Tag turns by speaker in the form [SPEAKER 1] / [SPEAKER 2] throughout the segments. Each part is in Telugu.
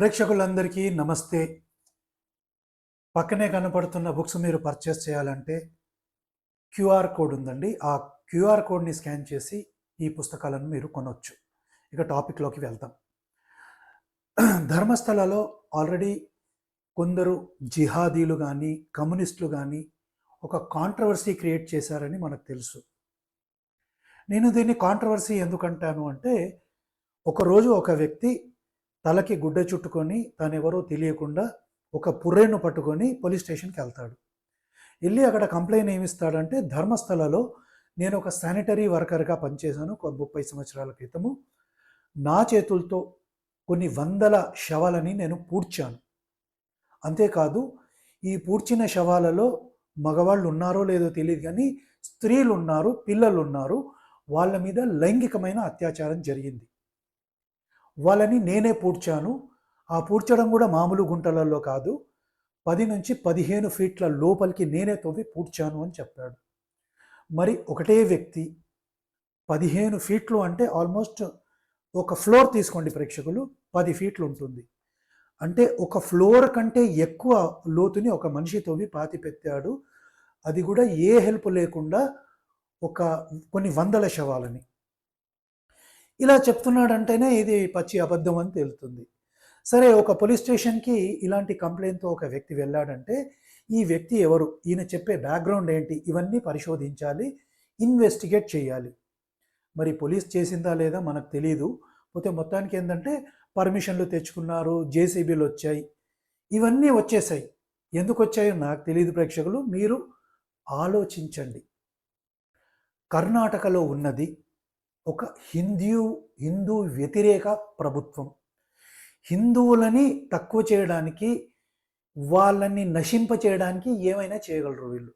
[SPEAKER 1] ప్రేక్షకులందరికీ నమస్తే. పక్కనే కనపడుతున్న బుక్స్ మీరు పర్చేస్ చేయాలంటే క్యూఆర్ కోడ్ ఉందండి. ఆ క్యూఆర్ కోడ్ని స్కాన్ చేసి ఈ పుస్తకాలను మీరు కొనవచ్చు ఇక టాపిక్లోకి వెళ్తాం ధర్మస్థలలో ఆల్రెడీ కొందరు జిహాదీలు కానీ కమ్యూనిస్టులు కానీ ఒక కాంట్రవర్సీ క్రియేట్ చేశారని మనకు తెలుసు. నేను దీన్ని కాంట్రవర్సీ ఎందుకంటాను అంటే ఒకరోజు ఒక వ్యక్తి తలకి గుడ్డ చుట్టుకొని తానెవరో తెలియకుండా ఒక పుర్రెను పట్టుకొని పోలీస్ స్టేషన్కి వెళ్తాడు. వెళ్ళి అక్కడ కంప్లైంట్ ఏమిస్తాడంటే ధర్మస్థలలో నేను ఒక శానిటరీ వర్కర్గా పనిచేశాను ఒక ముప్పై సంవత్సరాల క్రితము. నా చేతులతో కొన్ని వందల శవాలని నేను పూడ్చాను. అంతేకాదు ఈ పూడ్చిన శవాలలో మగవాళ్ళు ఉన్నారో లేదో తెలియదు కానీ స్త్రీలు ఉన్నారు పిల్లలు ఉన్నారు వాళ్ళ మీద లైంగికమైన అత్యాచారం జరిగింది. వాళ్ళని నేనే పూడ్చాను. ఆ పూడ్చడం కూడా మామూలు గుంటలలో కాదు. పది నుంచి పదిహేను ఫీట్ల లోపలికి నేనే తవ్వి పూడ్చాను అని చెప్పాడు. మరి ఒకటే వ్యక్తి పదిహేను ఫీట్లు అంటే ఆల్మోస్ట్ ఒక ఫ్లోర్ తీసుకోండి ప్రేక్షకులు పది ఫీట్లు ఉంటుంది. అంటే ఒక ఫ్లోర్ కంటే ఎక్కువ లోతుని ఒక మనిషి తవ్వి పాతి పెట్టాడు. అది కూడా ఏ హెల్ప్ లేకుండా ఒక కొన్ని వందల శవాలని. ఇలా చెప్తున్నాడంటేనే ఇది పచ్చి అబద్ధం అని తేలుతుంది. సరే ఒక పోలీస్ స్టేషన్కి ఇలాంటి కంప్లైంట్తో ఒక వ్యక్తి వెళ్ళాడంటే ఈ వ్యక్తి ఎవరు? ఈయన చెప్పే బ్యాక్గ్రౌండ్ ఏంటి? ఇవన్నీ పరిశోధించాలి ఇన్వెస్టిగేట్ చేయాలి. మరి పోలీస్ చేసిందా లేదా మనకు తెలియదు పోతే మొత్తానికి ఏంటంటే పర్మిషన్లు తెచ్చుకున్నారు జేసీబీలు వచ్చాయి. ఇవన్నీ వచ్చేసాయి. ఎందుకు వచ్చాయో నాకు తెలియదు ప్రేక్షకులు మీరు ఆలోచించండి. కర్ణాటకలో ఉన్నది ఒక హిందూ హిందూ వ్యతిరేక ప్రభుత్వం. హిందువులని తక్కువ చేయడానికి వాళ్ళని నశింప చేయడానికి ఏమైనా చేయగలరు వీళ్ళు?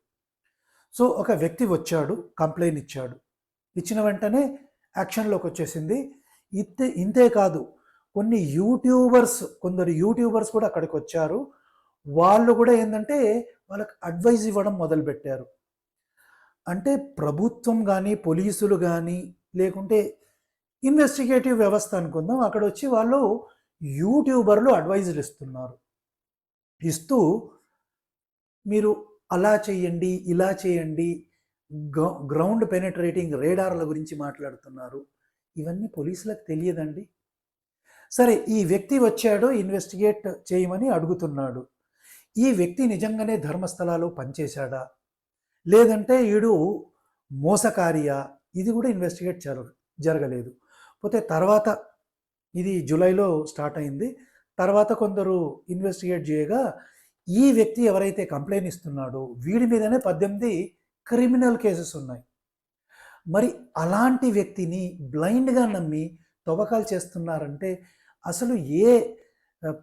[SPEAKER 1] సో ఒక వ్యక్తి వచ్చాడు కంప్లైంట్ ఇచ్చాడు. ఇచ్చిన వెంటనే యాక్షన్లోకి వచ్చేసింది. ఇంతే ఇంతే కాదు కొన్ని యూట్యూబర్స్ కొందరు యూట్యూబర్స్ కూడా అక్కడికి వచ్చారు. వాళ్ళు కూడా ఏంటంటే వాళ్ళకి అడ్వైజ్ ఇవ్వడం మొదలుపెట్టారు. అంటే ప్రభుత్వం కానీ పోలీసులు కానీ లేకుంటే ఇన్వెస్టిగేటివ్ వ్యవస్థ అనుకుందాం. అక్కడ వచ్చి వాళ్ళు యూట్యూబర్లు అడ్వైజులు ఇస్తున్నారు. ఇస్తూ మీరు అలా చేయండి ఇలా చేయండి గ్రౌండ్ పెనట్రేటింగ్ రేడార్ల గురించి మాట్లాడుతున్నారు. ఇవన్నీ పోలీసులకు తెలియదండి. సరే ఈ వ్యక్తి వచ్చాడు ఇన్వెస్టిగేట్ చేయమని అడుగుతున్నాడు. ఈ వ్యక్తి నిజంగానే ధర్మస్థలాలు పనిచేశాడా? లేదంటే ఈడు మోసకారియా? ఇది కూడా ఇన్వెస్టిగేట్ జర జరగలేదు. పోతే తర్వాత ఇది జూలైలో స్టార్ట్ అయింది. తర్వాత కొందరు ఇన్వెస్టిగేట్ చేయగా ఈ వ్యక్తి ఎవరైతే కంప్లైంట్ ఇస్తున్నాడో వీడి మీదనే పద్దెనిమిది క్రిమినల్ కేసెస్ ఉన్నాయి. మరి అలాంటి వ్యక్తిని బ్లైండ్గా నమ్మి తవ్వకాలు చేస్తున్నారంటే అసలు ఏ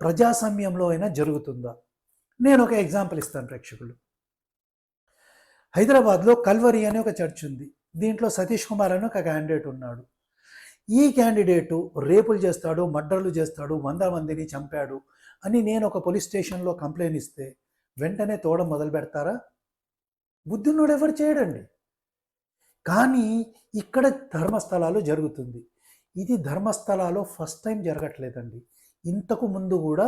[SPEAKER 1] ప్రజాస్వామ్యంలో అయినా జరుగుతుందా? నేను ఒక ఎగ్జాంపుల్ ఇస్తాను ప్రేక్షకులు. హైదరాబాద్లో కల్వరి అనే ఒక చర్చ్ ఉంది. దీంట్లో సతీష్ కుమార్ అని ఒక క్యాండిడేట్ ఉన్నాడు. ఈ క్యాండిడేటు రేపులు చేస్తాడు మర్డర్లు చేస్తాడు వంద మందిని చంపాడు అని నేను ఒక పోలీస్ స్టేషన్లో కంప్లైంట్ ఇస్తే వెంటనే తోడం మొదలు పెడతారా? బుద్ధున్నోడు ఎవరు చేయడండి? కానీ ఇక్కడ ధర్మస్థలాలు జరుగుతుంది. ఇది ధర్మస్థలాలో ఫస్ట్ టైం జరగట్లేదండి. ఇంతకు ముందు కూడా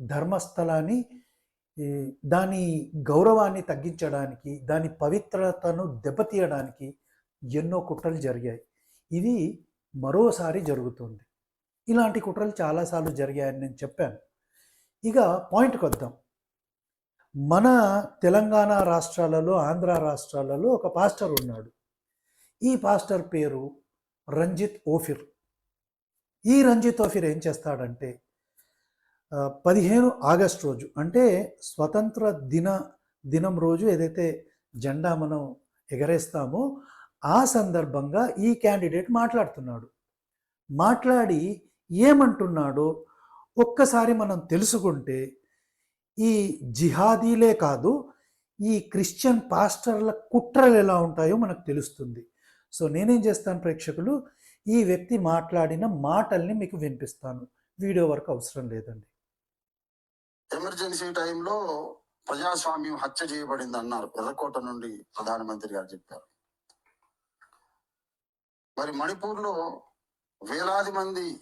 [SPEAKER 1] ధర్మస్థలాన్ని దాని గౌరవాన్ని తగ్గించడానికి దాని పవిత్రతను దెబ్బతీయడానికి ఎన్నో కుట్రలు జరిగాయి. ఇది మరోసారి జరుగుతుంది. ఇలాంటి కుట్రలు చాలాసార్లు జరిగాయని నేను చెప్పాను. ఇక పాయింట్కి వద్దాం. మన తెలంగాణ రాష్ట్రాలలో ఆంధ్ర రాష్ట్రాలలో ఒక పాస్టర్ ఉన్నాడు. ఈ పాస్టర్ పేరు రంజిత్ ఓఫిర్. ఈ రంజిత్ ఓఫిర్ ఏం చేస్తాడంటే పదిహేను ఆగస్ట్ రోజు అంటే స్వతంత్ర దిన దినం రోజు ఏదైతే జెండా మనం ఎగరేస్తామో ఆ సందర్భంగా ఈ క్యాండిడేట్ మాట్లాడుతున్నాడు. మాట్లాడి ఏమంటున్నాడో ఒక్కసారి మనం తెలుసుకుంటే ఈ జిహాదీలే కాదు ఈ క్రిస్టియన్ పాస్టర్ల కుట్రలు ఎలా ఉంటాయో మనకు తెలుస్తుంది. సో నేనేం చేస్తాను ప్రేక్షకులు? ఈ వ్యక్తి మాట్లాడిన మాటల్ని మీకు వినిపిస్తాను. వీడియో వరకు అవసరం లేదండి.
[SPEAKER 2] ఎమర్జెన్సీ టైంలో ప్రజాస్వామ్యం హత్య చేయబడింది అన్నారు ఎర్రకోట నుండి ప్రధానమంత్రి గారు చెప్పారు. మరి మణిపూర్లో వేలాది మంది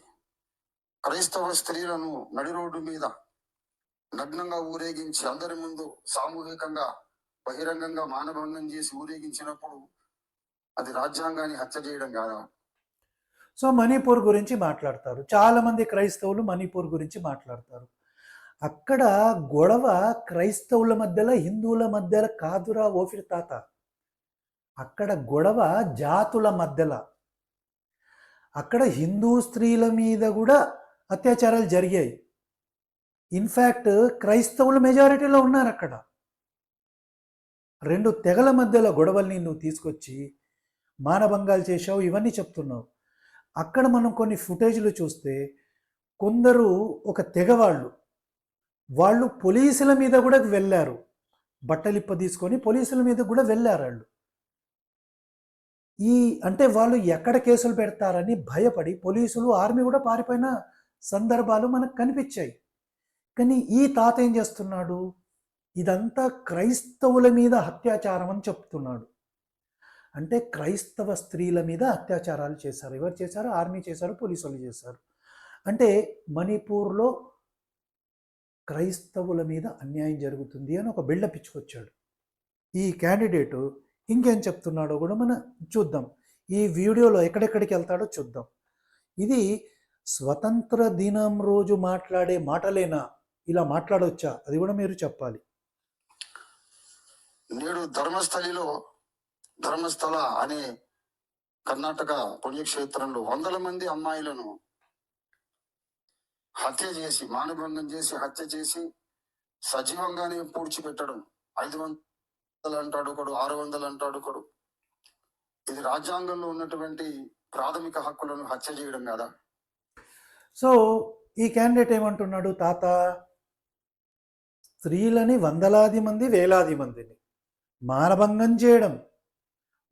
[SPEAKER 2] క్రైస్తవ స్త్రీలను నడి రోడ్డు మీద నగ్నంగా ఊరేగించి అందరి ముందు సామూహికంగా బహిరంగంగా మానభంగం చేసి ఊరేగించినప్పుడు అది రాజ్యాంగాన్ని హత్య చేయడం కాదా?
[SPEAKER 1] సో మణిపూర్ గురించి మాట్లాడతారు. చాలామంది క్రైస్తవులు మణిపూర్ గురించి మాట్లాడతారు. అక్కడ గొడవ క్రైస్తవుల మధ్యలో హిందువుల మధ్యలో కాదురా ఓఫిర్ తాత. అక్కడ గొడవ జాతుల మధ్యలో. అక్కడ హిందూ స్త్రీల మీద కూడా అత్యాచారాలు జరిగాయి. ఇన్ఫ్యాక్ట్ క్రైస్తవుల మెజారిటీలో ఉన్నారు అక్కడ. రెండు తెగల మధ్యలో గొడవల్ని నువ్వు తీసుకొచ్చి మానభంగాలు చేశావు ఇవన్నీ చెప్తున్నావు. అక్కడ మనం కొన్ని ఫుటేజ్లు చూస్తే కొందరు ఒక తెగవాళ్ళు వాళ్ళు పోలీసుల మీద కూడా వెళ్ళారు. బట్టలిప్ప తీసుకొని పోలీసుల మీద కూడా వెళ్ళారు వాళ్ళు. ఈ అంటే వాళ్ళు ఎక్కడ కేసులు పెడతారని భయపడి పోలీసులు ఆర్మీ కూడా పారిపోయిన సందర్భాలు మనకు కనిపించాయి. కానీ ఈ తాత ఏం చేస్తున్నాడు? ఇదంతా క్రైస్తవుల మీద అత్యాచారం అని చెప్తున్నాడు. అంటే క్రైస్తవ స్త్రీల మీద అత్యాచారాలు చేశారు. ఎవరు చేశారు? ఆర్మీ చేశారు పోలీసులు చేశారు. అంటే మణిపూర్లో క్రైస్తవుల మీద అన్యాయం జరుగుతుంది అని ఒక బిల్డప్ ఇచ్చుకొచ్చాడు. ఈ క్యాండిడేటు ఇంకేం చెప్తున్నాడో కూడా మనం చూద్దాం. ఈ వీడియోలో ఎక్కడెక్కడికి వెళ్తాడో చూద్దాం. ఇది స్వతంత్ర దినం రోజు మాట్లాడే మాటలేనా? ఇలా మాట్లాడవచ్చా అది కూడా మీరు చెప్పాలి.
[SPEAKER 2] నేడు ధర్మస్థలిలో ధర్మస్థల అనే కర్ణాటక పుణ్యక్షేత్రంలో వందల మంది అమ్మాయిలను హత్య చేసి మానభంగం చేసి హత్య చేసి సజీవంగానే పూడ్చిపెట్టడం ఐదు వందలు అంటాడు ఒకడు ఆరు వందలు అంటాడు ఒకడు ఇది రాజ్యాంగంలో ఉన్నటువంటి ప్రాథమిక హక్కులను హత్య చేయడం కదా?
[SPEAKER 1] సో ఈ క్యాండిడేట్ ఏమంటున్నాడు? తాత స్త్రీలని వందలాది మంది వేలాది మందిని మానభంగం చేయడం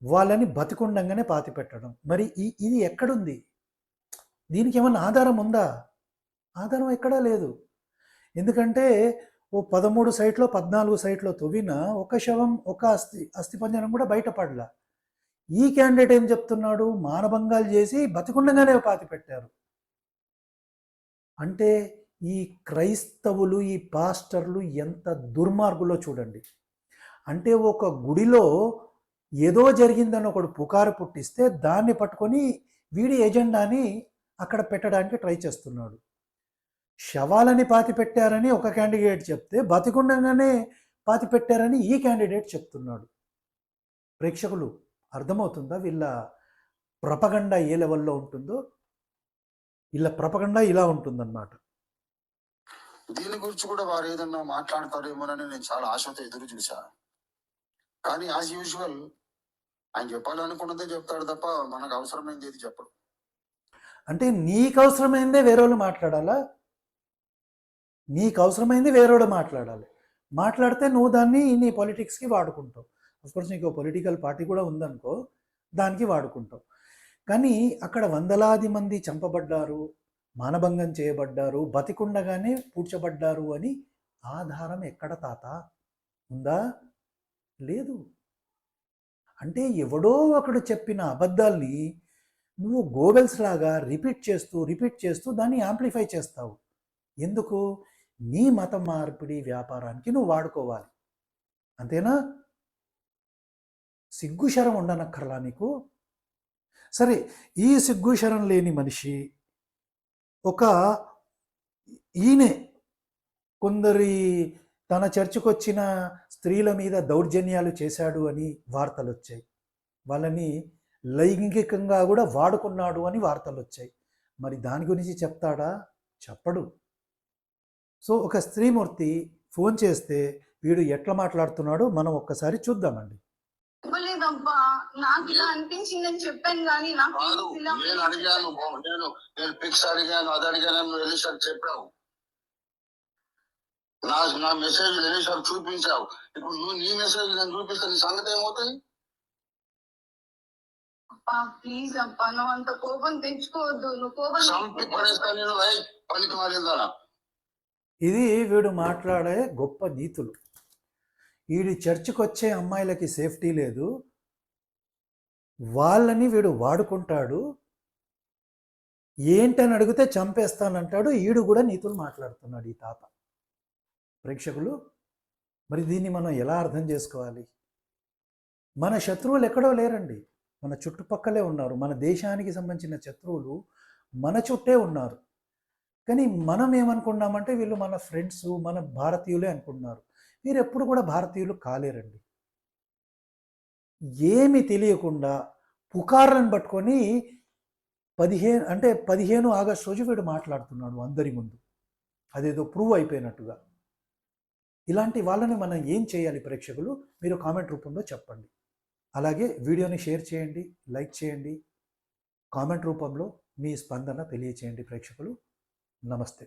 [SPEAKER 1] వాళ్ళని బతికుండంగానే పాతి పెట్టడం. మరి ఈ ఇది ఎక్కడుంది? దీనికి ఏమైనా ఆధారం ఉందా? ఆధారం ఎక్కడా లేదు. ఎందుకంటే ఓ పదమూడు సైట్లో పద్నాలుగు సైట్లో తవ్విన ఒక శవం ఒక అస్థి అస్థిపంజరం కూడా బయటపడలా. ఈ క్యాండిడేట్ ఏం చెప్తున్నాడు? మానభంగాలు చేసి బతికుండగానే పాతి పెట్టారు. అంటే ఈ క్రైస్తవులు ఈ పాస్టర్లు ఎంత దుర్మార్గులో చూడండి. అంటే ఒక గుడిలో ఏదో జరిగిందని ఒకడు పుకారు పుట్టిస్తే దాన్ని పట్టుకొని వీడి ఎజెండాని అక్కడ పెట్టడానికి ట్రై చేస్తున్నాడు. శవాలని పాతి పెట్టారని ఒక క్యాండిడేట్ చెప్తే బతికుండగానే పాతి పెట్టారని ఈ క్యాండిడేట్ చెప్తున్నాడు. ప్రేక్షకులు అర్థమవుతుందా వీళ్ళ ప్రపగండా ఏ లెవెల్లో ఉంటుందో? వీళ్ళ ప్రపగండా ఇలా ఉంటుందన్నమాట.
[SPEAKER 2] దీని గురించి కూడా వారు ఏదన్నా మాట్లాడతారేమోనని నేను చాలా ఆశతో ఎదురు చూసా కానీ యాజ్ యూజువల్ ఆయన చెప్పాలనుకున్నదే చెప్తాడు తప్ప మనకు అవసరమైంది ఏది చెప్పడు.
[SPEAKER 1] అంటే నీకు అవసరమైందే వేరేవాళ్ళు మాట్లాడాలా? నీకు అవసరమైంది వేరేవాడు మాట్లాడాలి. మాట్లాడితే నువ్వు దాన్ని నీ పొలిటిక్స్కి వాడుకుంటావు. అఫ్కోర్స్ నీకు పొలిటికల్ పార్టీ కూడా ఉందనుకో దానికి వాడుకుంటావు. కానీ అక్కడ వందలాది మంది చంపబడ్డారు మానభంగం చేయబడ్డారు బతికుండగానే పూడ్చబడ్డారు అని ఆధారం ఎక్కడ తాత? ఉందా? లేదు. అంటే ఎవడో ఒకడు చెప్పిన అబద్ధాల్ని నువ్వు గోబెల్స్ లాగా రిపీట్ చేస్తూ రిపీట్ చేస్తూ దాన్ని యాంప్లిఫై చేస్తావు. ఎందుకు? నీ మత మార్పిడి వ్యాపారానికి నువ్వు వాడుకోవాలి. అంతేనా? సిగ్గుశరం ఉండనక్కర్లా నీకు. సరే ఈ సిగ్గుశరం లేని మనిషి ఒక ఈయనే కొందరి తన చర్చకు వచ్చిన స్త్రీల మీద దౌర్జన్యాలు చేశాడు అని వార్తలు వచ్చాయి వాళ్ళని లైంగికంగా కూడా వాడుకున్నాడు అని వార్తలు వచ్చాయి మరి దాని గురించి చెప్తాడా? చెప్పడు. సో ఒక స్త్రీమూర్తి ఫోన్ చేస్తే వీడు ఎట్లా మాట్లాడుతున్నాడో మనం ఒక్కసారి చూద్దామండి.
[SPEAKER 3] ఇవ్వలేదబ్బా నాకు ఇలా అనిపించిందని చెప్పాను కానీ నాకు
[SPEAKER 2] నేను అడిగాను నేను నేను పిక్స్ అడిగాను అది అడిగాను నువ్వు ఎలిసార్ చెప్పావు? నా నా మెసేజ్ ఎలిసార్ చూపించావు? ఇప్పుడు నువ్వు నీ మెసేజ్ నేను చూపిస్తే నీ సంగతి ఏమవుతుంది?
[SPEAKER 3] ప్లీజ్ అబ్బా నువ్వు అంత కోపం తెచ్చుకోవద్దు నువ్వు కోపం
[SPEAKER 2] పడేస్తా నేను రై పనికి మారిందా
[SPEAKER 1] ఇది వీడు మాట్లాడే గొప్ప నీతులు. వీడి చర్చికి వచ్చే అమ్మాయిలకి సేఫ్టీ లేదు. వాళ్ళని వీడు వాడుకుంటాడు. ఏంటని అడిగితే చంపేస్తానంటాడు. ఈడు కూడా నీతులు మాట్లాడుతున్నాడు ఈ తాత. ప్రేక్షకులు మరి దీన్ని మనం ఎలా అర్థం చేసుకోవాలి? మన శత్రువులు ఎక్కడో లేరండి. మన చుట్టుపక్కలే ఉన్నారు. మన దేశానికి సంబంధించిన శత్రువులు మన చుట్టే ఉన్నారు. కానీ మనం ఏమనుకున్నామంటే వీళ్ళు మన ఫ్రెండ్స్ మన భారతీయులే అనుకుంటున్నారు. మీరు ఎప్పుడు కూడా భారతీయులు కాలేరండి. ఏమి తెలియకుండా పుకార్లను పట్టుకొని పదిహేను అంటే పదిహేను ఆగస్టు రోజు వీడు మాట్లాడుతున్నాడు అందరి ముందు. అదేదో ప్రూవ్ అయిపోయినట్టుగా. ఇలాంటి వాళ్ళని మనం ఏం చేయాలి ప్రేక్షకులు? మీరు కామెంట్ రూపంలో చెప్పండి. అలాగే వీడియోని షేర్ చేయండి లైక్ చేయండి. కామెంట్ రూపంలో మీ స్పందన తెలియచేయండి ప్రేక్షకులు. నమస్తే